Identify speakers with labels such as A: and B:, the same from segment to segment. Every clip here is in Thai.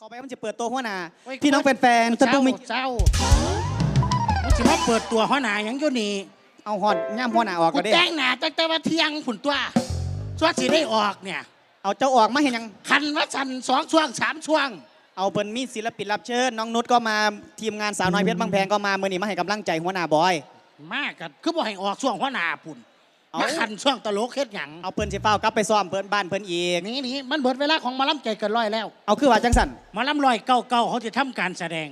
A: ขอไปมันจะเปิดตัวหัวหน้า
B: โอ้ย
A: พี่น้องแฟนๆท่าน
B: เจ้า
A: ผู้มี
B: เจ้ามึงสิมาเปิดตัวหัวหน้าหยังอยู่นี่
A: เอาฮอดย่ามหัวหน้าออก
B: กู
A: ก็ได้
B: แจ้งหน้าตั้งแต่ว่าเที่ยงผุนตัวสวัสสิได้ออกเนี่ย
A: เอาเจ้าออกมาเห็นยัง
B: คันว่าสันสองช่วงสามช่วง
A: เอาเปิ้นมีศิลปินรับเชิญน้องนุชก็มาทีมงานสาวน้อยเพชรบางแพงก็มาเมื่อนี้มาให้กำลังใจหัวหน้าบอย
B: มากกันคือบ่ให้ออกช่วงหัวหน้าพุ่น
A: เอา
B: มาคันช่วงตลกเฮ็ดหยัง
A: เอาเปิ้นสิเฝ้ากลับไปซ้อมเปิ้นบ้านเปิ้นอีก
B: นี่นี่มันเบิดเวลาของหมาล้ำใจเกินร้อยแล้ว
A: เอาคือว่าจังสัน
B: หมาล้ำร้อยเก้าเก้าเขาจะทำการแสดง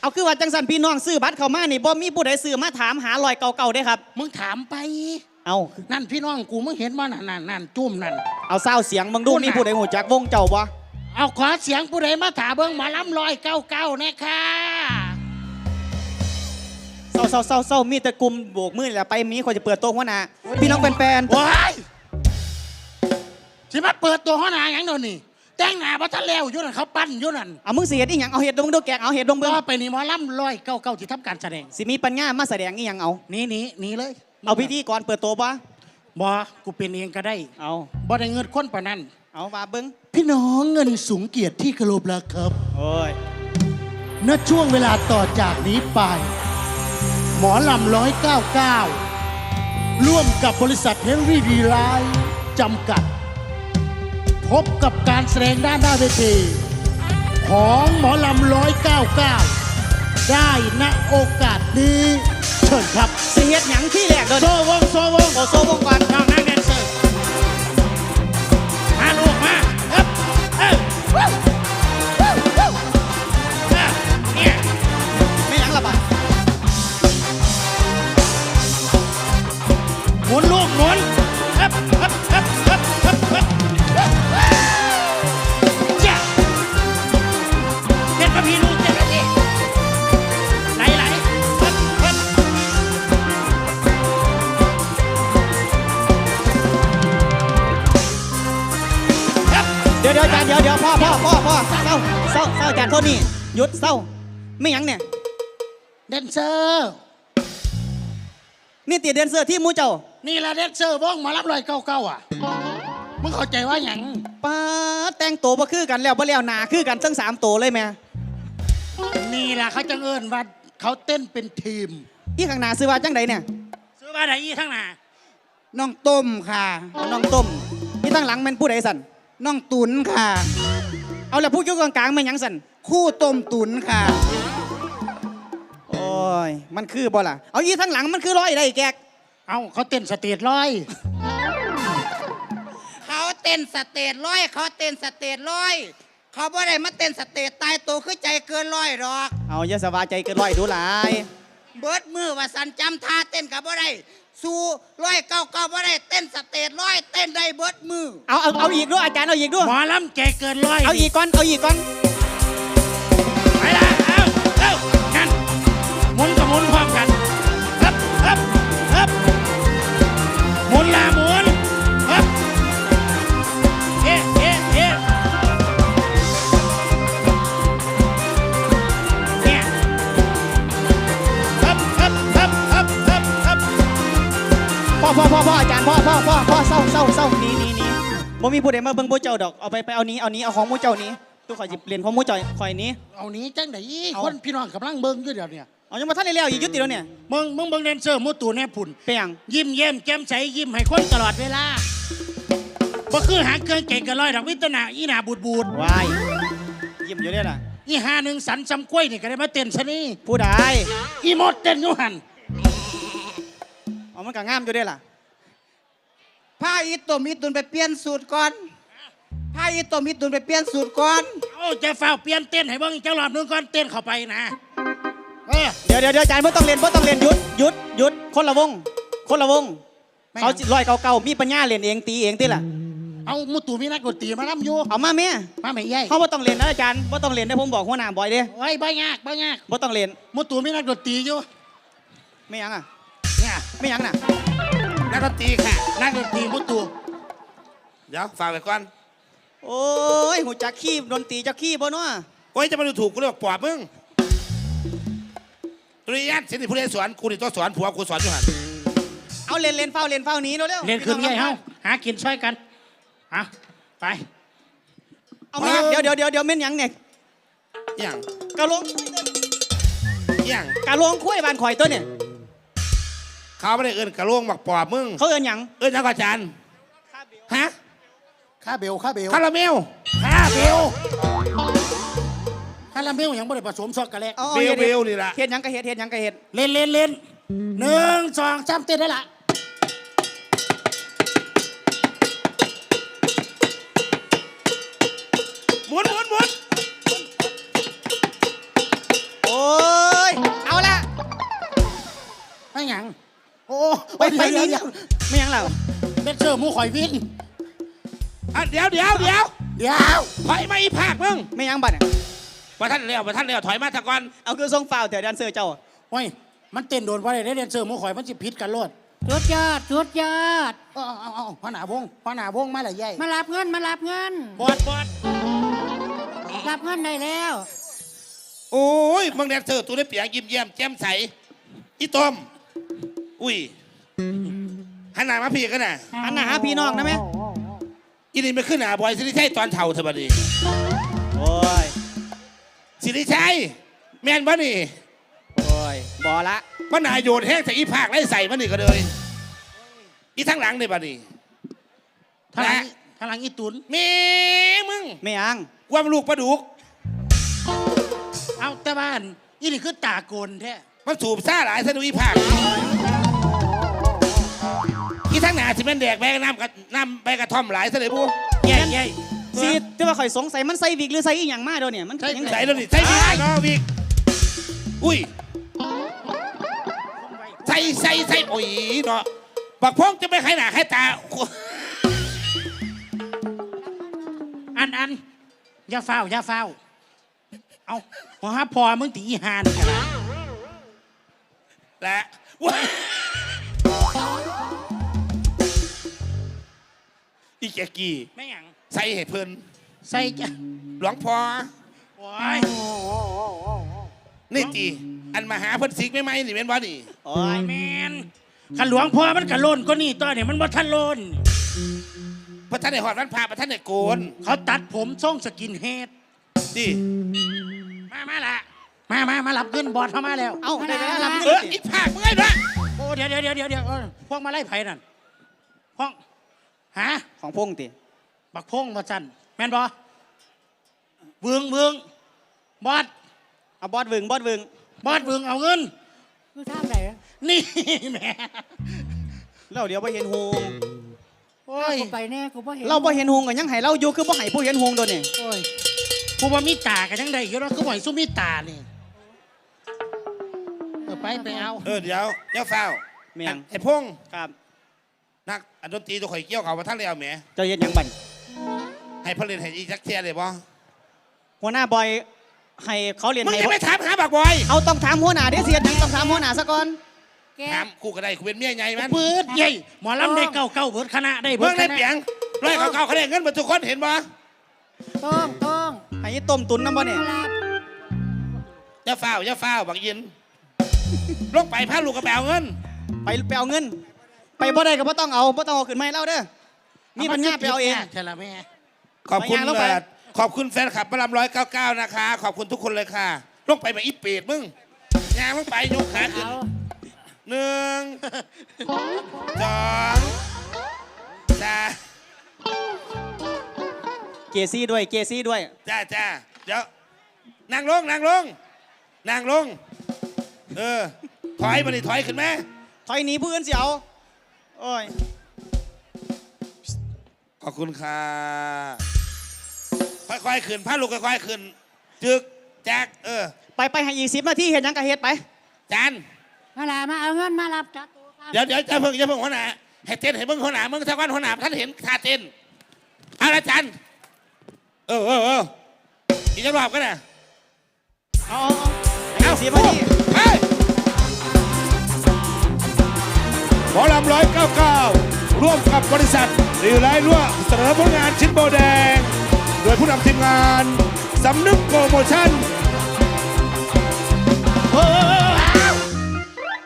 A: เอาคือว่าจังสันพี่น้องซื้อบัตรเข้ามานี่บ่มีผู้ใดซื้อมาถามหาลอยเก่าๆได้ครับ
B: มึงถามไป
A: เอา
B: นั่นพี่น้องกูมึงเห็นว่านั่นนั่นนั่นจุ่มนั่น
A: เอาเศร้าเสียงมึงดู
B: พูดน่ะ
A: มีผู้ใดหูจักวงเจ้าบ่
B: เอาขอเสียงผู้ใดมาถาเบิ้งหมาล้ำร้อยเก้าเก้าแน่ค่ะ
A: เศร้าเศร้าเศร้าเศร้ามีแต่กลุ่มโบกมือนี่แหละไปมีคนจะเปิดตัวหัวหน้าพี่น้องแฟน
B: โอ้ยสิมาเปิดตัวหัวหน้าหยังโดนนี่แต่งหน้าบัทันแล้วอยู่นั่นเขาปั้นอยู่นั่น
A: ๆเอามึงสิเฮ็ดอีหยังเอาเฮ็ดดงดูแกงเอาเฮ็ดดงเบิ่ง
B: ก็ไปนี่หมอล้ำร้อยเก้าเก้าที่ทำการแสดง
A: สิมีปัญญามาแสดงอีหยังเอา
B: หนี่นี่นี่เลย
A: เอาพิธีก่อนเปิดตัวบ่
B: บ่กูเป็นเองก็ได้
A: เอา
B: บ่ได้เงินคนปานนั้น
A: เอามาเบิ่ง
B: พี่น้องเงินสูงเกียรติที่เคารพแล้วครับ
A: โอ้ย
B: ณช่วงเวลาต่อจากนี้ไป หมอลำร้อยเก้าเก้าร่วมกับบริษัทเฮนรี่ดีไลท์จำกัด พบกับการแสดงด้านหน้าเวทีของหมอลำร้อยเก้าเก้าได้ณโอกาสนี้ เชิญครับ
A: สิเฮ็ดหยังที่แรกเด้อ
B: โซวงโซวง
A: โอโซวงก่อน
B: น้องนั่ง
A: หยุ
B: ดเศ
A: ร้าไม่หยังเนี่ย
B: แดนเซอร์
A: นี่ตีเดนเซอร์ที่หมูเจ้า
B: นี่ละแดนเซอร์วงหมารับรอยเก้าเก้าอะมึงเข้าใจว่าหยัง
A: ป้าดแต่งตัวบ่คือกันแล้วบ่แล้วหนาคือกันทั้งสามตัวเลยแม่
B: นี่ละเขาจังเอิญว่าเขาเต้นเป็นทีม
A: อีข้างหน้าซื้อว่าจังใดเนี่ย
B: ซื้อมาไหนอีทั้งหน้า
C: น้องต้มค่ะ
A: เอาน้องต้มนี่ตั้งหลังแมันผู้ใดสั่น
C: น้องตุนค่ะ
A: เอาแล้วผู้อยู่กลางๆแมันหยังสั่น
C: คู่ต้มตุนค่ะ
A: โอ้ย มันคือบ่ล่ะ เอาอีทั้งหลังมันคือร้อยได้แกก
B: เอาเขาเต้นสเตจร้อย
C: เขาเต้นสเตจร้อย เขาเต้นสเตจร้อย เขาบ่ได้มาเต้นสเตจตายตัวคือใจเกินร้อยหรอก
A: เอาอย่าสบายใจเกินร้อยดูหลาย
C: เบิดมือว่าสันจำท่าเต้นกับบ่ได้ สู้ร้อยเก้าเก้าบ่ได้เต้นสเตจร้อยเต้นได้เบิดมือ
A: เอาเอาเอาอีกด้วยอาจารย์เอาอีกด้วย
B: หมอลำแกเกินร้อย
A: เอาอีกก่อนเอาอีกก่อน
B: ไปละเอาเอากันหมุนกับหมุนพร้อมกันฮับฮับฮับหมุนละหมุ
A: พ่อพ่อพ่ออาจารย์พ่อพ่อพ่อพ่อเศร้าเศร้าเศร้าหนี่นี่นี่บ่มีผู้ใดมาเบิ่งผู้เจ้าดอกเอาไปไปเอานี้เอานี้เอาของหมู่เจ้านี้ตู้ข่อยสิเปลี่ยนของหมู่เจ้าข่อยนี้
B: เอานี้จังไหน
A: เอา
B: คนพี่น้องกำลังเบิ่งอยู่เดี๋ยวเนี่ย
A: เอายังมาท่านได้แล้วอีกยุติแล้วเนี่ย
B: มึงมึงเบิ่งแดนเซอร์มูตูแน่พุ่น
A: เป็นหยัง
B: ยิ้มเย้มแจ่มใสยิ้มให้คนตลอดเวลาบ่คือหาเครื่องเก่งกันลอยดอกวิตนาอีหนาบูดบูด
A: วายยิ้มอยู่เนี่ยล่ะ
B: อีหาหนึ่งสันซำกล้วยนี่ก็ได้มาเต้นซะนี่
A: ผู้ใด
B: อีมดเต้นอยู่หัน
A: เอามันก็งามอยู่เด้ล่ะ
C: ผ้าอีตุ่มอีตุนไปเปลี่ยนสูตรก่อนผ้าอีตุ่มอีตุนไปเปลี่ยนสูตรก่อน
B: เอาจะฝ้าวเปลี่ยนเต้นให้เบิ่งเจ้ารอบหนึงก่อนเต้นเข้าไปนะเออ
A: เดี๋ยวเดี๋ยวเดี๋ยวอาจารย์บ่ต้องเรียนบ่ต้องเรียนหยุดหยุดหยุดคนละวง คนละวง เขาลอยเก่าๆมีปัญญาเรียนเองตีเองติล่ะ
B: เอามูตูมีนักดนตรีมานํอยู่
A: เอามาแม่
B: มาไม่ใหญ่
A: เขาบ่ต้องเรียนนะอาจารย์บ่ต้องเรียนได้ผมบอกหัวหน้าบ่อยเด้
B: โอ้ยบ่ยากบ่ยาก
A: บ่ต้องเรียน
B: มูตูมีนักดนตรีอยู่
A: ไม่หยังอะ
B: เนี่ย
A: ไม่หยังน่ะ
B: นักดนตรีค่ะ นักดนตรีมูตู
D: เดี๋ยวฝากไปก่อน
A: โอ้ยหูจักขี้ดนตรีจักขี้บ่เนาะ
D: โอ้ยจะมาดูถูกกูเรียกว่าปอบมึงตุริยันสินี่ผู้เรียนสอนกูนี่ต้องสอนผัวกูสอนอยู่หัน
A: เอาเรียนเรียนเฝ้าเรียนเฝ้าหนี้เร็วๆ
B: เรียนคืนใหญ่เฮาหากินช่วยกันเอาไป
A: เอามาเดี๋ยวเดี๋ยวเดี๋ยวเดี๋ยวเม่นหยังเนี่ย
D: อหย่าง
A: กะลง
D: อหย่าง
A: กะลงคุ้ยบานข่อยตัวเนี่ย
D: เขาไม่ได้เอินกระโลงบักปอบมึง
A: เขาเอินหยัง
D: เอินยังก่อนจานฮะ
B: ค่าเบลค่าเบล
D: คาราเมล
B: ค่าเบลคาราเมลยังไม่ได้ผสมช็อกโกแลต
A: อา
D: เบล
A: อา
D: เบลนี่ล่ะ
A: เฮ็ดหยังกะเฮ็ดเฮ็ดหยังกะเฮ็ด
B: เล่นเล่นเล่นหนึ่งสองสามเต้นได้ละ
D: หมุนหมุนหมุน
A: โอ้ยเอาละ
B: ไม่หยัง โอ้
A: ไปไป
B: เดี๋ยว
A: นี่
B: เดี๋ยว
A: ไม่หยังแล้ว
B: เบสเซอร์หมูข่อยวิน
D: อะเดี๋ยวเดี๋ยวเดี๋ยว
B: เดี๋ยว
D: ถอยมาอีภาคมึง
A: ไม่หยังบัดเนี่ย
D: มาท่านเร็วมาท่านเร็วถอยมาตะก่อน
A: เอาคือทรงฝ่าวเถอะแดนเซอร์เจ้า
B: โอ้ยมันเต้นโดนว่าได้เดนเซอร์หมูข่อยมันจะพิษกันโลด
E: สุดยอดสุดยอด
B: เอาเอาเอาพ่อหนาวงพ่อหนาวงมาละใหญ่
E: มารับเงินมารับเงิน
B: บอดบอด
E: รับเงินได้แล้ว
D: โอ้ยมึงแดนเซอร์ตัวได้เปียกยิ้มแย้มแจ่มใสอีต้ม อุ้ยหันหน้ามาพี่กันน่ะ
A: หันหน้าหาพี่น้องนะแม่
D: อีนี่ไม่ขึ้นหน้าบอยสิริชัยตอนเท่าเธอบัดนี้
A: โอ้ย
D: สิริชัยแม่นบ่นี่
A: โอ้ยบอละ
D: มันนายโยนแห้งใส่อีภาคไล่ใส่มันนี่ก็เลยอีทั้งหลังนี่บัดนี้
B: ทางหลังทางหลังอีตุน
D: แมีมึง
A: ไม่หยัง
D: กว่ามันลูกปลาดุก
B: เอาแต่บ้านอีนี่คือตาโกนแท้
D: มันสูบซ่าหลายซะดูอีภาค อีทั้งหนาสิแม่นแดกแบกน้ำกับน้ำใบกระท่อมหลายซะเลยบู
B: ใหญ่ใหญ่
A: สิแต่ว่าข่อยสงสัยมันใส่วิกหรือใส่อีหยังมาเดี๋ยวเนี่ยมันเป็นยังไง
D: ใส่แล้วนี่ใส่วิกเนาะวิกอุ้ยใส่ใส่ใส่โอ้ยเนาะบักพงจะไม่ใครหนาใครตา
B: อันอันอย่าเฝ้าอย่าเฝ้าเอาหัวหาพอมึงตีอีหานกันละ
D: และ ว้ายอีแกกี้
B: ไม่หยัง
D: ใส่ให้เพิ่น
B: ใส่จะ
D: หลวงพ่อ
B: โอ้ย
D: นี่ตีอันมาหาเพิ่นสิกไม่ไหมนี่เป็นบ่นี่
A: โอ้ย
B: แมนขันหลวงพ่อมันกะโลนก็นี่ตอนนี้มันบ่ทันโลน
D: พระท่านได้หอดวันพาพระท่านได้โกน
B: เขาตัดผมทรงสกินเฮด
D: ดิ
B: มามาละมามามารับเงินบอดเข้ามาแล้ว
A: เอ้าได้เวลารับ
D: เอ
A: เงิ
D: อนอีภาคมึงไงนะ
B: โอ้เดี๋ยวเดี๋ยวเดี๋ยวเดี๋ยวเดี๋ยวเออพวกมาไล่ไผ่นั่นพวก ฮะ
A: ของพงติ
B: บักพงมาจันแม่นบอเวืองเวืองบอด
A: เอาบอสวึงบอสวึง
B: บอดเวืองเอาเงิน
E: คือท่าไหน
B: นี่แหม่
A: เราเดี๋ยวไปเห็นหง
B: โอ้ย
E: กูไปแน่กูบ่เห็น
A: เราไปเห็นหงกันยังให้เราอยู่คือบ่ให้ผู้เห็นหงโดนนี่
B: โอ้ยผู้ว่ามีตากันยังได้อยู่แล้วคือหอยสู้มีตานี่เออไปไปเอา
D: เออเดี๋ยวเดี๋ยวเฝ้า
A: เมียง
D: ไอ้พงษ์
A: ครับ
D: นักอันดนตรีตัวข่อยเกี่ยวเขามาท่านเลยเอาแหม
A: เจะเห็นหยังบัน
D: ให้เพิ่นเล่นให้อีจักเทียเลยบ่
A: หัวหน้าบอยให้เขาเรียน
D: มึง
A: ให้
D: ยังไม่ถามหาบักบอย
A: เอาต้องถามหัวหน้าเดี๋ยวเสียหยังต้องถามหัวหน้าซะก่อน
E: แก
D: ถามกูก็ได้กูเป็นเมียใหญ่มัน
B: เปิดใหญ่หมอลำได้เก้าเก้าเบิดคณะได้เบิ
D: เบิ่
B: ด
D: ง
B: ค
D: ได้
B: ณะ
D: เปียงร้อยเก่าๆเขาได้เงินหมดทุกคนเห็นบ่
E: ต้องต้อง
A: ให้ต้มตุนน้ำบ่เนี่ย
E: มารับ
D: อย่าเฝ้าอย่าเฝ้าบักยินลงไปพาลูกกระเป๋าเงิน
A: ไปไปเอาเงิน ไปบ่ได้ก็บ่ต้องเอาบ่ต้องเอาขึ้นมาให้เราเด้อมีปัญญาไปเอาเอง
B: ใช่ละแม่
D: ขอบคุณ
A: ไปงานลงไป
D: เอ่อขอบคุณแฟนคลับพระรามร้อยเก้าเก้านะคะ ขอบคุณทุกคนเลยค่ะลงไปแบบอีเป็ดมึงงานมึงไปยกขาขึ้น
E: เอา
D: หนึ่งสองสาม
A: เกซี่ด้วยเกซี่ด้วย
D: จ้าจ้าเดี๋ยวนั่งลงนั่งลงนั่งลง เออ ถอยมาดิถอยขึ้นไหม
A: ถอยหนีผู้อื่นเสียว โอ้ย
D: ขอบคุณค่ะ ค่อยๆขึ้นพาลูกค่อยๆขึ้น จึกแจ็คเออ
A: ไปไปให้อีกสิบนาทีเห็นยังกะเฮ็ดไป
D: จาน
E: มาลามาเอาเงินมารับจัดตัวครับ
D: เดี๋ยวเดี๋ยวจะเพิ่งจะเพิ่งหัวหน้าให้เต้นให้เพิ่งหัวหน้ามึงถ้าวันหัวหน้าท่านเห็นท่าเต้นเอาละจัน เออเออเอออีกจะรอบกันนะ
A: เอาเอาเอาให้อีกสิบนาที
D: ไป มอลำร้อยเก้าเก้าร่วมกับบริษัทรีไลท์ร่วมเสนอผลงานชิ้นโบแดง โดยผู้นำทีมงานสำนึกโปรโมชั่น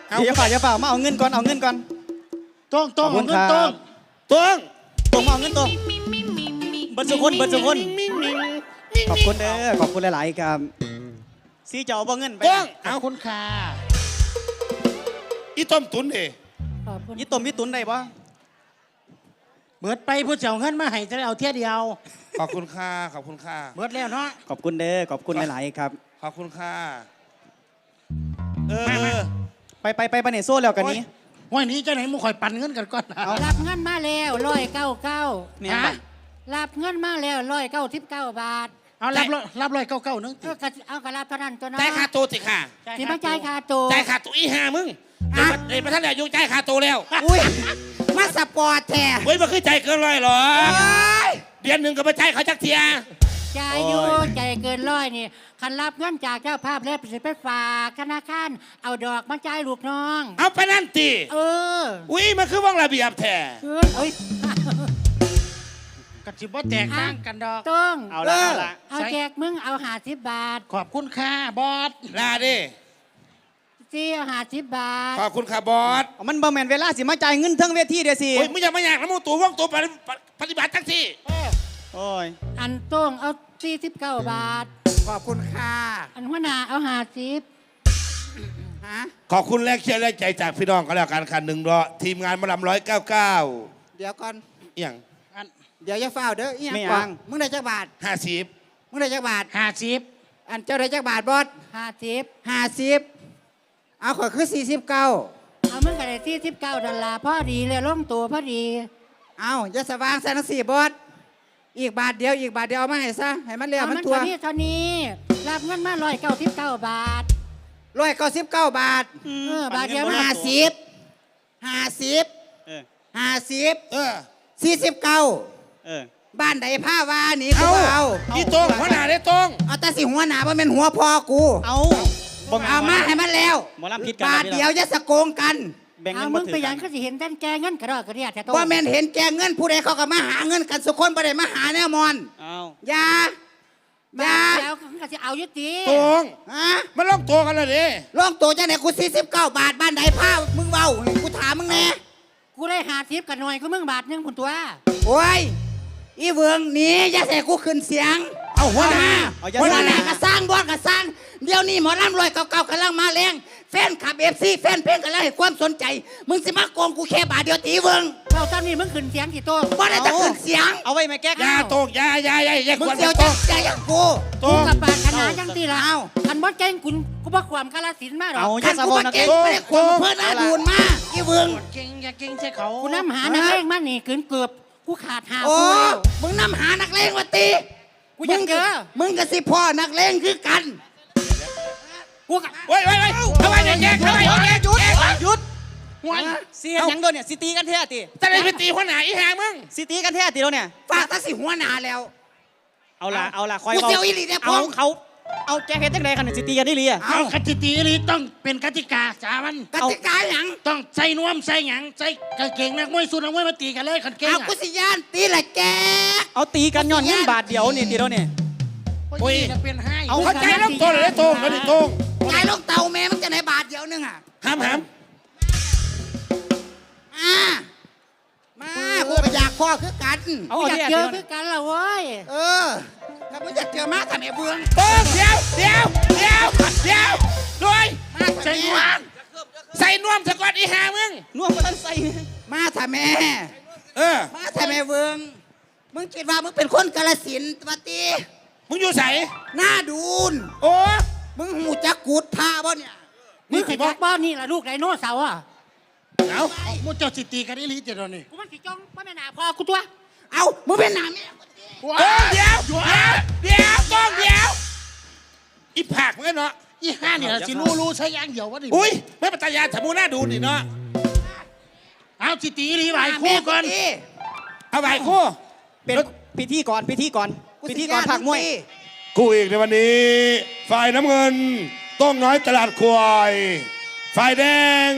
D: เอา
A: อย่าฝ่าอย่าฝ่ามาเอาเงินก่อนเอาเงินก่อน
B: ต้องต้อง
A: ขอบคุ
B: เอา
A: ณ
B: เงิน
A: ครับ
B: ต้อง
D: ตวง
A: ตรงมาเอาเงินตรงเบิดสุคนเบิดสุคน
D: มิงมิงติ้ง
A: ขอบ
D: ติ้ง
A: คุณเด้อขอบคุณหลาย ๆ ครับซีเจ้าเอาบ่เงินไป
D: ต้อง
B: ขอ
D: เอา
B: บคุณค่ะ
D: อีต้มตุนเอ
E: ขอบคุณ
A: ยี่ต้มยี่ตุนได้ปะ
B: เบิดไปผู้เจ้าเงินมาให้จะได้เอาเที่ยเดียว
D: ขอบคุณค่าขอบคุณค่า
B: เบิดแล้วเนาะ
A: ขอบคุณเด้อขอบคุณหลายๆครับ
D: ขอบคุณค่าเออ
A: ไปไปไปไปเนโซ่แล้วกันนี้
B: วันนี้เจะไหนมึงคอยปั่นเงินกันก่อนนะ
E: รับเงินมาแล้วร้อยเก้าเก้า
A: เนี่ย
B: ฮะ
E: รับเงินมาแล้วร้อยเก้าสิบเก้าบาท
B: เอารับร้อยรับร้อยเก้าเก้านึง
E: เออกะเอากระรับเท่านั้นตัวน้อ
D: จ่ายค่าตัวสิค่ะ
E: ที่มาจ่ายค่าตัว
D: จ่ายค่าตัวอีห่ามึง เดี๋ยวมันเดี๋ยวมาท่านเดี๋ยวยุ่งจ่ายค่าตัวแล้ว
C: อุ้ยมาสปอร์ตแท้
D: เฮ้ยมันคือใจเกินร้อยหรอ
C: โอ้ย
D: เดือนหนึ่งก็มาจ่ายเขาจักเทีย
E: จ่ายอยู่ใจายเกินร้อยนี่คันรับเงินจากเจ้าภาพแล้วไปฝากธนาคารเอาดอกมาจ่ายลูกน้อง
D: เอาไปนั่นตี
E: เออ
D: อุ้ยมันคือว่องระเบียบแท้
E: เออเอ้ย
B: กระสิบว่าแตกต่างกันดอก
E: ต้อง
A: เอาละเอาละ
E: เอาแจกมึงเอาหาสิบบาท
B: ขอบคุณค่ะบอส
D: ลาดิ
E: ซีเอาหาสิบบาท
D: ขอบคุณค่ะบอส
A: เอามันบ่แม่นเวลาสิมาจ่ายเงินเทั้งเวทีเดี๋ยวสิ
D: โอ้ยมึงอย่ามาอยากนะมึงตัวว่องตัวปฏิปฏิบัติทั้งที่
A: โอ้ย
E: อันโต้งเอาสี่สิบเก้าบาท
C: ขอบคุณค่ะ
E: อันหัวหน้าเอาหาสิบ
C: ฮะ
D: ขอบคุณแรกเชียร์แรกใจจากพี่น้องก็แล้วกันค่ะหนึ่งรอทีมงานมาลำร้อยเก้าเก้า
C: เดี๋ยวก่อน
D: เอียง
B: อัน
C: เดี๋ยวอย่าเฝ้าเด้ออีหยัง
A: ไม่
C: ก่อ
A: อ้านง
C: มึงได้จักบาท
D: ห้าสิบ
C: มึงได้จักบาท
B: ห้าสิบ
C: อันเจ้าได้จักบาทบอส
E: หาสิบ
C: ห้าสิบ เอาขอยคือสี่สิบเก้า
E: เอามึงก็ได้สี่สิบเก้าดอลลาร์พอดีเลยลงตัวพอดี
C: เอาอย่าสว่างแสนสี่บอสอีกบาทเดียวอีกบาทเดียวเอามาให้ซะให้มันเรีย
E: เอา
C: มัน
E: มัน
C: ตัว
E: เท่านี้เท่านี้รับเงินมาร้อยเก้าสิบเก้าบาท
C: ร้อยเก้าสิบเก้าบาท
E: เออบาทเดียว
C: ห้าสิบห้าสิบ
A: เออ
C: ห้าสิบ
D: เออ
C: สี่สิบเก้า
A: เออ
C: บ้านใดผ้าวาหนีกู
D: เอา
C: บ่เอา
D: อีตรงหัวหน้าได้ตรง
C: เอาแต่สิหัวหนาบ่เป็นหัวพอกู
A: เอา บ่แน
C: เอามาให้มันแล้ว
A: หมอลำผิดกัน
C: บาทเดียวจะสะโกงกัน
A: แบ่ง
E: เอา
A: เงิน
E: มึ
A: บ่
E: ง
A: ถื
E: ไป
A: อ
E: หยั
A: กั
E: ง
A: น
E: ก็สิเห็นแต่แกเงินกระดอกกระเดียดแต่โต
C: ว่าแม่นเห็นแกเงินผู้ใดเขาก็มาหาเงินกันสุคนบ่ได้มาหาแน่มอน
A: เอา
C: อย่าอบาย่า
E: ทเดียวก็สิเอาอยุติ
D: ตรง
C: ฮะ
D: มันล่องตัวกันเลยดิ
C: ลองตัวจังไหนกู49 บาทบ้านใดผ้ามึงเว้ากูถามมึงแน่
E: กูได้หาทิปกันหน่อยก็มึงบาทหนึงผุนตัว
C: โอ้ยอีเวืองหนีอย่าใส่กูขึ้นเสียง
D: เอาหัวหน้า
A: เอาอย่า
C: หัว
A: ใส่
C: หน้าก็สร้างบอสก็สร้างเดี๋ยวนี้หมอลำรวยเก่าๆกำลังมาแรงแฟนขับเอฟซีแฟนเพลงกำลังให้ความสนใจ มึงสิมาโกงกูแค่บาทเดียวตีเวือง
E: เราตอนนี้มึงขึ้นเสียงกี่โต
C: บ่ได้จะขึ้นเสียง
A: เอาไว้ไหมแก๊ก
D: อยาตรงอยาอยาอยาอยา
C: มึ
D: ค
C: ง
D: วร
C: เสียว
D: ตร
C: จะ
D: ง
C: ใจอย่างกู
D: ตร
E: กู
D: ง
E: กับปากขนาดจังตีละ
C: เอา
E: คันบ่ใจกูกูบ่ความกาลสินธุ์มาหรอก
A: เอาอ
C: ขั
A: ย่านสะ
C: กู
A: บอ
C: มา
A: นะ
C: เก่
A: แก๊
C: ง
A: ก
C: ไม่ได้ควงเพื่อนอาดูนมาอีเวือง
B: เก่งอย่าเก่งใช่เขา
E: กูน้ำหานักเลงมานี่ขืนเกือบกูขาดหา
C: โอ้
E: กูแล้ว
C: มึงนำหานักเลงมาตี
E: กูอยากเจอ
C: มึงกับสิพ่อนักเลงคือกัน
E: กูกับ
D: เว้ยเว้ยเว้ยเอาไว้แยกเอาไว้แยก
A: หยุด
D: แยก
A: หยุด
B: หัว
A: เสียหยังโดนเนี่ยสิตีกันแท้ติ
D: จะได้ไปตีหัวหน้าอีห่ามึง
A: สิตีกันแท้ติแล้วเนี่ย
C: ฝากตาสิหัวหนาแล้ว
A: เอาละเอาละคอย
C: กู
A: เอา
C: เสียวอีหลีเนี่ย
A: เอา
C: พง
A: เขาเอาแก๊กเฮ็ดจังไดคันสิตีกันได้ลีอะ
B: เอากติตีนี้ต้องเป็นกติกาสามัน
C: กติกาหยัง
B: ต้องใส่นวมใส่หยังใส่กางเกงนักมวยสู้นักมวยมาตีกันเลยขันเก่ง
C: เอา
B: อะ
C: กุสิยานตีละแก
A: เอาตีกันย้อนเงินบาทเดียวนี่ตีแล้วเนี่ย
B: โอ้ยจะเป็นให้
A: เอา
D: เข้าใจล่องตัวเลยได้ตรงแล้วดิตรง
C: ยายลงเตาแม่มึงจะไหนบาทเดียวนึงอะ
D: ห้ามห้าม
C: มามากูก็อยากพ่อคือกัน
A: เอา
E: กู
A: เอา
E: อยาก
A: ที่
E: เจ
A: เดี
E: อ
A: ยว
E: คือกันละเว้ย
C: เออ ถ้ามึงอยากเจอมาทำไอ้เบือง
D: ตรงเดี๋ยวเดี๋ยวเดี๋ยวเดี๋ยวด้วย
C: มาทำ
D: ใส่
C: แม่
D: นวมใส่นวมสะกดอีห่ามึง
A: น่วมบ่ทันใส่
C: มาทำแม่
D: เออ
C: มาทำไอ้เบืองมึงคิดว่ามึงเป็นคนกาลสินธุ์ปะตี
D: มึงอยู่ใส่
C: หน้าดูน
D: โอ้
C: มึงหูจักกูดท่าบ่เนี่ย
E: มึงสิจักบ้านนี่ล่ะลูกไดโนเสาร์อะ
D: เอา
B: มุเจ้าสิตีกันอีหลีเจดยวนี่
E: กูมันสิจ้องบ่แม่นหน้าพ่อกูตัว
C: เอามึงเป็นหน้าแม่กูตี
D: ตรงเดี๋ยวเดี๋ยวเดี๋ยวตรงเดี๋ยวอีผักมึงเนาะ
B: อีห้าเนี่ยสิรู้รู้ใช้ยางเดียววะดิ
D: อุ้ยไม่ปัตยาถมูหน้าดูนี่เนาะ
B: เอาสิตีอีหลีไหว
C: หน้า
B: คู่
C: แม่
B: ก่อน
C: ตี
D: เอาไปคู่
A: เป็นพิธีก่อนพิธีก่อน
C: กู
A: พิ
C: สิ
A: ธีก่อน
C: ญาติ
A: ผักมวย
C: งตี
D: คู่อีกในวันนี้ ฝ่ายน้ำเงิน ต้องน้อยตลาดควาย ฝ่ายแดง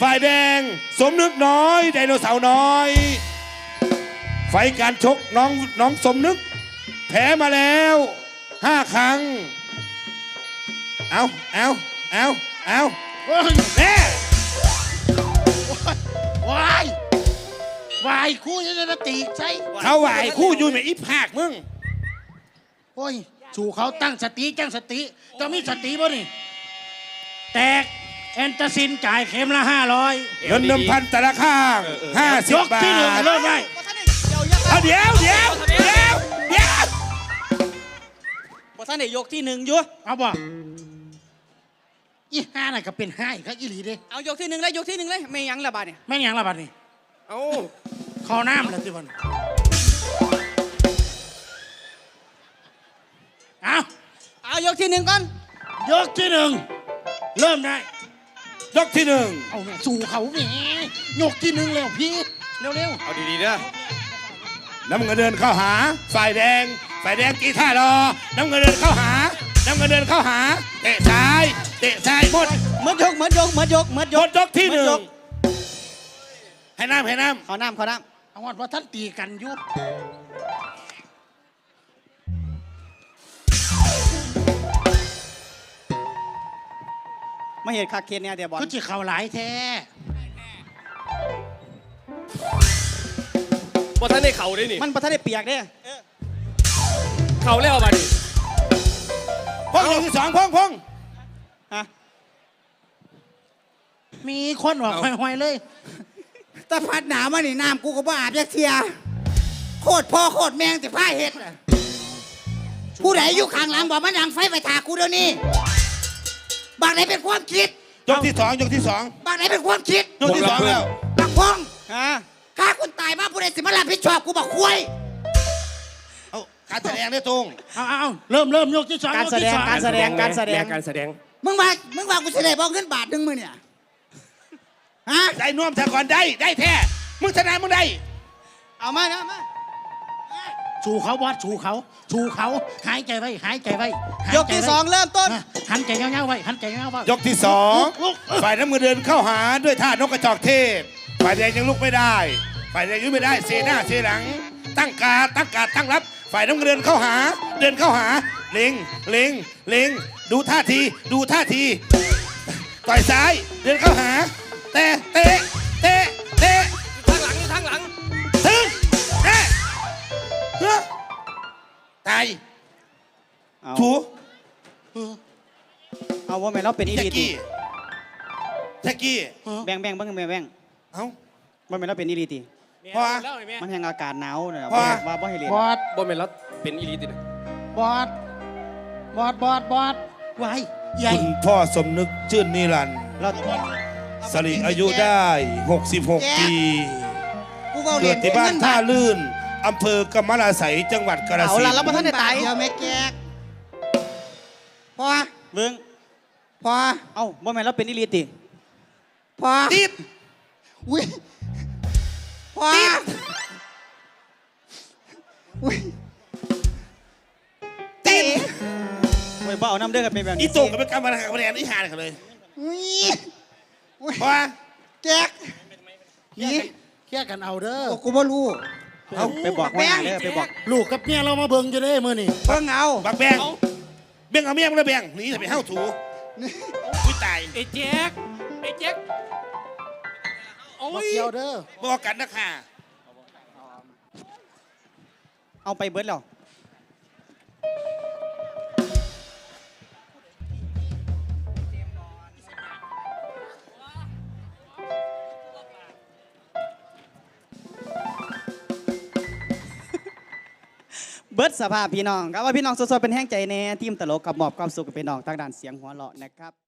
D: ฝ่ายแดง สมนึกน้อย ไดโนเสาร์น้อย ไฟการชกน้องน้องสมนึก แพ้มาแล้วห้าครั้ง เอาเอาเอาเอา
B: โอ้ย
D: แน่
B: วายวายคู่ยังจะตีใช่
D: เขาไหวคู่อยู่ไหมอีผากมึง
B: โอ้ยสู่เขาตั้งสติตั้งสติเจะมีสติบ่นี่ แตกแอนตาซินจ่ายเข็มละห้าร้อย
D: เงินเดิมพันแต่ละข้างห้ายสิบ
B: ก
D: บาท
B: ที่หนึ่งเริ่มได้
A: บ่ทันได้เดี๋ยวยัก
D: เอาเดี๋ยวเดี๋ยวเดี๋ยวเดี๋ยว
A: บ่ทันได้ยกที่หนึ่งอยู่
B: เอาบ่อีห้าน่ะก็เป็นห้าอีกครับอีหลีเด้
A: เอายกที่หนึ่งเลยยกที่หนึ่งเลยไม่หยังละบาดเนี่ย
B: แม่นหยังละบัดนี่
D: เอา
B: คอน้ำแล้วที่บ่น เอา
A: เอายกที่หนึ่งก่อน
B: ยกที่หนึ่งเริ่มได้
D: ยกที่หนึ่ง
B: เอาแม่สู่เขาแหมยกที่หนึ่งแล้วพี่เร็ว
D: เอาดีๆนะน้ำเงินเดินเข้าหา ฝ่ายแดง ฝ่ายแดงกีท่ารอ น้ำเงินเดินเข้าหา น้ำเงินเดินเข้าหา เตะซ้าย เตะซ้ายหมด
A: เหมือนยกเหมือนยกเหมือนยกเหมือนย
D: หม
A: ก
D: ดยกที่หนึ่
A: เมื
D: ง
A: อยก
D: ให้น้ำให้น้
A: ขอน้ำขอน้
B: ๆเอาว่าว่าท่านตีกันอยุบำ
A: มาเห็นคาเคนเนี่ยเดี๋ยวบอล
B: ก็จะเข่าหลายแท้
F: บ่ทันได้เข่าได้นี่
A: มันบ่ทันได้เปียกเด้
F: เข่าแล้วบัดนี้ำ
D: พงยกที่สองพงพง
A: ฮะ
B: มีคนออกห้อยๆเลย
C: ตะพัดหนาวมานี่น้ำกูก็บ่อาบยักเทียโคตรพ่อโคตรแมงแต่ผ้าเห็ดน่ะผู้ใดอยู่ข้างหลังบอกมันดังไฟไปถากูเดี๋ยวนี้ บางไหนเป็นความคิด
D: ยกที่สองยกที่สอง
C: บางไหนเป็นความคิด
D: ยกที่สองแล้ว
C: บักพง
A: ฮะ
C: ข้าคนตายมาผู้ใดสิมารับผิดชอบกูบอกคุย
D: เอาการแสดงได้ตรง
B: เอาเอาเอาเริ่มเริ่มยกที่สอง
A: การ
B: ย
A: แส
B: ที่
A: ดง
B: อง
A: การแสดงการแสดง
F: การแสดง
C: มึงว่ามึงว่ากูจะได้บอกเงินบาทหนึ่งมือเนี่ยฮะ
D: ได้น่วมแต่ก่อนได้ได้แท้มึงชนะมึงได้
A: เอามานะมา
B: สู่เขาบอสสู่เขาสู่เขาหายใจไว้หายใจไว้หาย
A: ยกที่
B: ใจไว้
A: สองเริ่มต้น
B: อะหันใจเงี้ยวๆไว้หันใจเงี้ยวๆไว้
D: ยกที่สอง
B: ลุกลุก
D: ฝ่ายน้ำเงินเดินเข้าหาด้วยท่านกกระจอกเทพ ฝ่ายแดงยังลุกไม่ได้ ฝ่ายแดงยุบไม่ได้เซหน้าเซหลัง ตั้งการดตั้งการดตั้งรับ ฝ่ายน้ำเงินเดินเข้าหา เดินเข้าหา เล็งเล็งเล็งดูท่าที ดูท่าที ต่อยซ้าย เดินเข้าหาเตะเตะเตะาย
A: เอา
D: ถู
A: เอาว่าแม่นเราเป็นอี
D: แจ็
A: ลี
D: ก
A: ติ
D: กี้แจ็กกี้
A: แบ่งแบ่งเบิ่งแบ่งแบ่ง
D: เอ้า
A: ว่าแม่นเราเป็นอีลีติ
D: พอ
F: แล้วไอ้แม่
A: มันแห่งอากาศหนาวเนี่ย
D: ว่า
A: ว่าบ่ให้เรียน
B: บอส
F: บ่แม่นแล้วเป็นอีหลีตินะ
B: บอสบอสบอสบอสไว้ใหญ่
D: คุณพ่อสมนึกชื่นนิรันดร์
A: เรา
D: สริอายุได้ 66 ปี
C: กูเบา
D: เกิ
C: เรีย
D: ด
C: น
D: ที่บ้านท่าลื่น อำเภอกำมะลาไสยจังหวัดกาฬ
A: เอา
D: สิน
A: ละเราบ่
D: ธุ์
A: ทันได้ตาย
C: เดียวไม่แจกพอ
A: เบิ่ง
C: พอ
A: เอ้าบ่แม่นเราเป็นอีลีติ
C: พอ
D: ติด
C: อุ้ยพออุ้ย
D: ติด
A: โอ้ยบ่เอาน้ำเด้อกันเป็นแบบ
D: อี
A: นี้
D: โตกับเป็นกำมะลาคะแนนอีหาเลยกันเลย
C: อุ้ยอุ้ย
D: เพราะว่า
C: แจกนี่
B: เคลียร์กันเอาเด้อ
C: โอ้กูบ่รู้
A: เอา ไปบอกว่าเด้อไปบอก
B: ลูกกับเมียเรามาเบิ่งจะได้มือนี่
C: เพิ่งเอา
D: บักแบงเบงเอาเมียมึงเลยแบงหนีแต่ไปเข้าถูอุ้ยตาย
F: ไอ้แจ๊กไอ้แจ๊กโอ้
B: มายเกี่ยวเด้อ
D: บอกกันนะค่ะ
A: เอาไปเบิดแล้ว เบิดสภาพพี่น้องครับว่าพี่น้องสดๆเป็นแห้งใจแน่ทีมตลกกับมอบความสุขกับพี่น้องทางด้านเสียงหัวเราะนะครับ